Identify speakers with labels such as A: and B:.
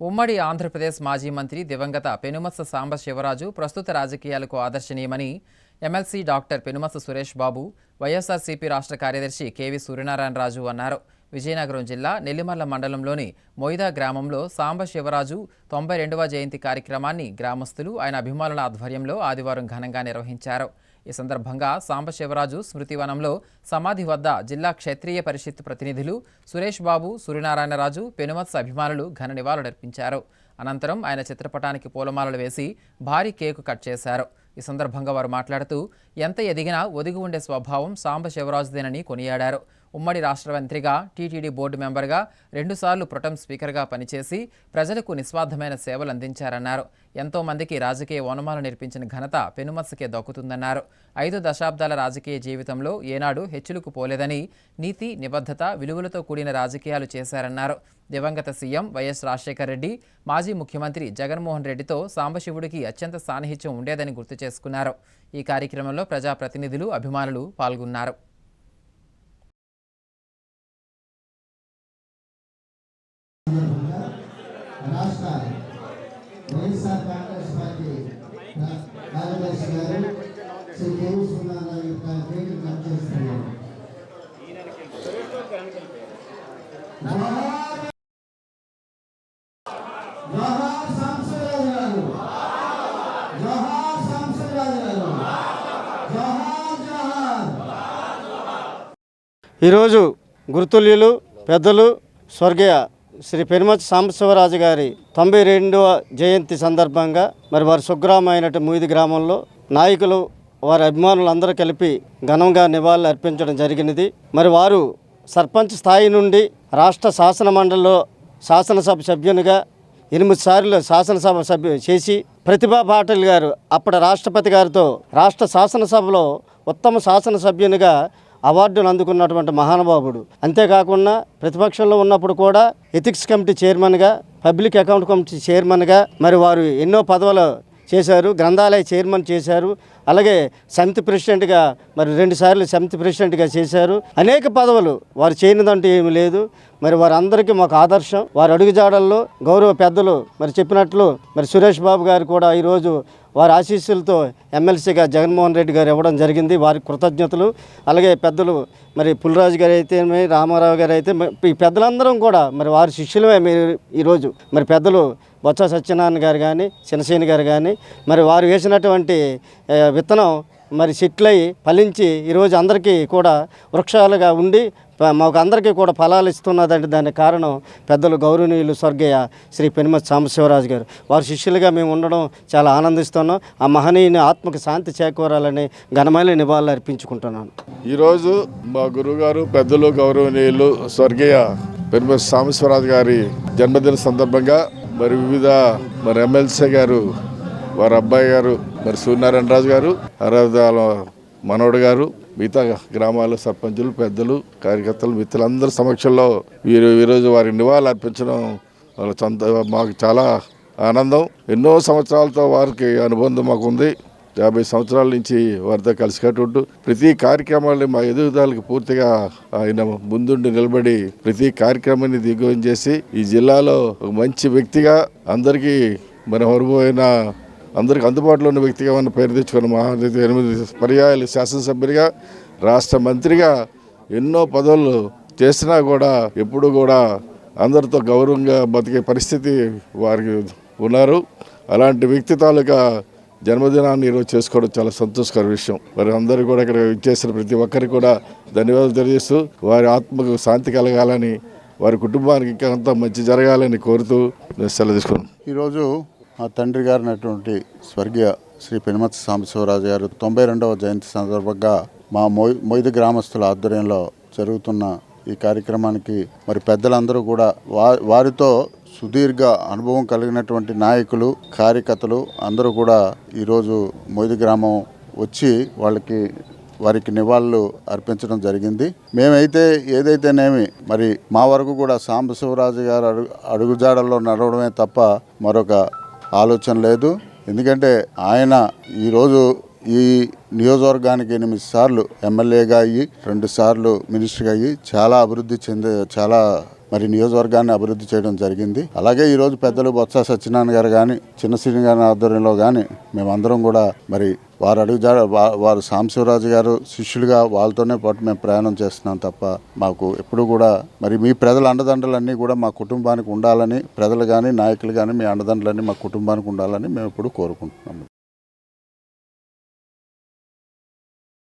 A: ఉమ్మడి ఆంధ్రప్రదేశ్ మాజీ మంత్రి దివంగత పెనుమత్స సాంబ శివరాజు ప్రస్తుత రాజకీయాలకు ఆదర్శనీయమని MLC doctor Penumatsa Suresh Babu YSRCP రాష్ట్ర కార్యదర్శి కెవి సూర్యనారాయణరాజు అన్నారు. విజయనగరం జిల్లా నెల్లిమర్ల మండలంలోని మొయిదా గ్రామంలో సాంబ శివరాజు తొంభై రెండవ జయంతి కార్యక్రమాన్ని గ్రామస్తులు ఆయన అభిమానుల ఆధ్వర్యంలో ఆదివారం ఘనంగా నిర్వహించారు. ఈ సందర్భంగా సాంబశివరాజు స్మృతివనంలో సమాధి వద్ద జిల్లా క్షత్రియ పరిషత్ ప్రతినిధులు సురేష్ బాబు సూర్యనారాయణరాజు పెనుమత్స అభిమానులు ఘన నివాళులర్పించారు. అనంతరం ఆయన చిత్రపటానికి పూలమాలలు వేసి భారీ కేకు కట్ చేశారు. ఈ సందర్భంగా వారు మాట్లాడుతూ ఎంత ఎదిగినా ఒదిగి ఉండే స్వభావం సాంబశివరాజుదేనని కొనియాడారు. ఉమ్మడి రాష్ట్ర మంత్రిగా టీటీడీ బోర్డు మెంబర్గా రెండుసార్లు ప్రొటం స్పీకర్గా పనిచేసి ప్రజలకు నిస్వార్థమైన సేవలు అందించారన్నారు. ఎంతో మందికి రాజకీయ ఓనమాలు నేర్పించిన ఘనత పెనుమస్సుకే దక్కుతుందన్నారు. ఐదు దశాబ్దాల రాజకీయ జీవితంలో ఏనాడు హెచ్చులకు పోలేదని నీతి నిబద్ధత విలువలతో కూడిన రాజకీయాలు చేశారన్నారు. దివంగత సీఎం వైఎస్ రాజశేఖర రెడ్డి మాజీ ముఖ్యమంత్రి జగన్మోహన్ రెడ్డితో సాంబశివుడికి అత్యంత సాన్నిహిత్యం ఉండేదని గుర్తు చేసుకున్నారు. ఈ కార్యక్రమంలో ప్రజాప్రతినిధులు అభిమానులు పాల్గొన్నారు
B: సందర్భంగా రాష్ట్ర వైఎస్ఆర్ కాంగ్రెస్ పార్టీ కా- కార్యదర్శి గారు శ్రీ కేవీ సుందరరావు యొక్క కేక్ కట్ చేస్తున్నారు జోహార్ జోహార్
C: ఈరోజు గుర్తుల్యులు పెద్దలు స్వర్గీయ శ్రీ పెనుమతి సాంబశివరాజు గారి తొంభై రెండవ జయంతి సందర్భంగా మరి వారి స్వగ్రామైనటువంటి మూది గ్రామంలో నాయకులు వారి అభిమానులందరూ కలిపి ఘనంగా నివాళులు అర్పించడం జరిగినది. మరి వారు సర్పంచ్ స్థాయి నుండి రాష్ట్ర శాసన మండలిలో శాసనసభ సభ్యునిగా ఎనిమిది సార్లు శాసనసభ సభ్యు చేసి ప్రతిభా పాటిల్ గారు అప్పటి రాష్ట్రపతి గారితో రాష్ట్ర శాసనసభలో ఉత్తమ శాసనసభ్యునిగా అవార్డును అందుకున్నటువంటి మహానుభావుడు. అంతేకాకుండా ప్రతిపక్షంలో ఉన్నప్పుడు కూడా ఎథిక్స్ కమిటీ చైర్మన్గా పబ్లిక్ అకౌంట్ కమిటీ చైర్మన్గా మరి వారు ఎన్నో పదవులు చేశారు గ్రంథాలయ చైర్మన్ చేశారు అలాగే సమితి ప్రెసిడెంట్గా మరి రెండుసార్లు సమితి ప్రెసిడెంట్గా చేశారు. అనేక పదవులు వారు చేయనిదంటూ ఏమీ లేదు. మరి వారందరికీ మాకు ఆదర్శం. వారి అడుగుజాడల్లో గౌరవ పెద్దలు మరి చెప్పినట్లు మరి సురేష్ బాబు గారు కూడా ఈరోజు వారి ఆశీస్సులతో ఎమ్మెల్సీగా జగన్మోహన్ రెడ్డి గారు ఇవ్వడం జరిగింది. వారి కృతజ్ఞతలు. అలాగే పెద్దలు మరి పులిరాజు గారు అయితే రామారావు గారు అయితే ఈ పెద్దలందరం కూడా మరి వారి శిష్యులమే మీరు ఈరోజు మరి పెద్దలు బొత్స సత్యనారాయణ గారు కానీ చిన్నసేని గారు కానీ మరి వారు వేసినటువంటి విత్తనం మరి చెట్లై ఫలించి ఈరోజు అందరికీ కూడా వృక్షాలుగా ఉండి మాకు అందరికీ కూడా ఫలాలు ఇస్తున్నదంటే దానికి కారణం పెద్దలు గౌరవనీయులు స్వర్గీయ శ్రీ పెనుమతి సాంబశివరాజు గారు. వారి శిష్యులుగా మేము ఉండడం చాలా ఆనందిస్తున్నాం. ఆ మహనీయుని ఆత్మకు శాంతి చేకూరాలని ఘనమైన నివాళులు అర్పించుకుంటున్నాను.
D: ఈరోజు మా గురువుగారు పెద్దలు గౌరవనీయులు స్వర్గీయ పెనుమతి సాంబశివరాజు గారి జన్మదిన సందర్భంగా మరి వివిధ మరి ఎమ్మెల్సీ గారు వారి అబ్బాయి గారు మరి సూర్యనారాయణ రాజు గారు అరవదాల మనోడు గారు మిగతా గ్రామాల సర్పంచులు పెద్దలు కార్యకర్తలు మిత్రులందరి సమక్షంలో వీరు ఈరోజు వారి నివాళులు అర్పించడం వాళ్ళ సొంత మాకు చాలా ఆనందం. ఎన్నో సంవత్సరాలతో వారికి అనుబంధం మాకు ఉంది. యాభై సంవత్సరాల నుంచి వారితో కలిసికట్టు ప్రతి కార్యక్రమాన్ని మా ఎదుగుదలకు పూర్తిగా ఆయన ముందుండి నిలబడి ప్రతి కార్యక్రమాన్ని దిగ్విజయం చేసి ఈ జిల్లాలో ఒక మంచి వ్యక్తిగా అందరికీ మన మరుపోయిన అందరికి అందుబాటులో ఉన్న వ్యక్తిగా మన పేరు తెచ్చుకున్న మహానతి ఎనిమిది పర్యాయాలు శాసనసభ్యుడిగా రాష్ట్ర మంత్రిగా ఎన్నో పదవులు చేసినా కూడా ఎప్పుడు కూడా అందరితో గౌరవంగా బతికే పరిస్థితి వారికి ఉన్నారు. అలాంటి వ్యక్తి తాలూకా జన్మదినాన్ని ఈరోజు చేసుకోవడం చాలా సంతోషకర విషయం. మరి అందరూ కూడా ఇక్కడ ఇచ్చేసిన ప్రతి ఒక్కరికి కూడా ధన్యవాదాలు తెలియజేస్తూ వారి ఆత్మకు శాంతి కలగాలని వారి కుటుంబానికి ఇంకా అంతా మంచి జరగాలని కోరుతూ సెలవు తీసుకున్నాం
E: ఈరోజు మా తండ్రి గారినటువంటి స్వర్గీయ శ్రీ పెనుమతి సాంబశివరాజు గారు తొంభై రెండవ జయంతి సందర్భంగా మా మొయ్ మొయిది గ్రామస్తుల ఆధ్వర్యంలో జరుగుతున్న ఈ కార్యక్రమానికి మరి పెద్దలందరూ కూడా వా వారితో సుదీర్ఘ అనుభవం కలిగినటువంటి నాయకులు కార్యకర్తలు అందరూ కూడా ఈరోజు మొయిది గ్రామం వచ్చి వాళ్ళకి వారికి నివాళులు అర్పించడం జరిగింది. మేమైతే ఏదైతేనేమి మరి మా వరకు కూడా సాంబశివరాజు గారు అడుగు అడుగుజాడల్లో నడవడమే తప్ప మరొక ఆలోచన లేదు. ఎందుకంటే ఆయన ఈరోజు ఈ నియోజకవర్గానికి ఎనిమిది సార్లు ఎమ్మెల్యేగా అయ్యి రెండు సార్లు మినిస్టర్గా అయ్యి చాలా అభివృద్ధి చెందే చాలా మరి నియోజకవర్గాన్ని అభివృద్ధి చేయడం జరిగింది. అలాగే ఈరోజు పెద్దలు బొత్స సత్యనారాయణ గారు కానీ చిన్న శ్రీని గారి ఆధ్వర్యంలో కానీ మేమందరం కూడా మరి వారు అడుగు వారు సాంశివరాజు గారు శిష్యులుగా వాళ్ళతోనే పాటు మేము ప్రయాణం చేస్తున్నాం తప్ప మాకు ఎప్పుడు కూడా మరి మీ ప్రజల అండదండలన్నీ కూడా మా కుటుంబానికి ఉండాలని ప్రజలు కానీ నాయకులు కానీ మీ అండదండలన్నీ మా కుటుంబానికి ఉండాలని మేము ఎప్పుడు కోరుకుంటున్నాము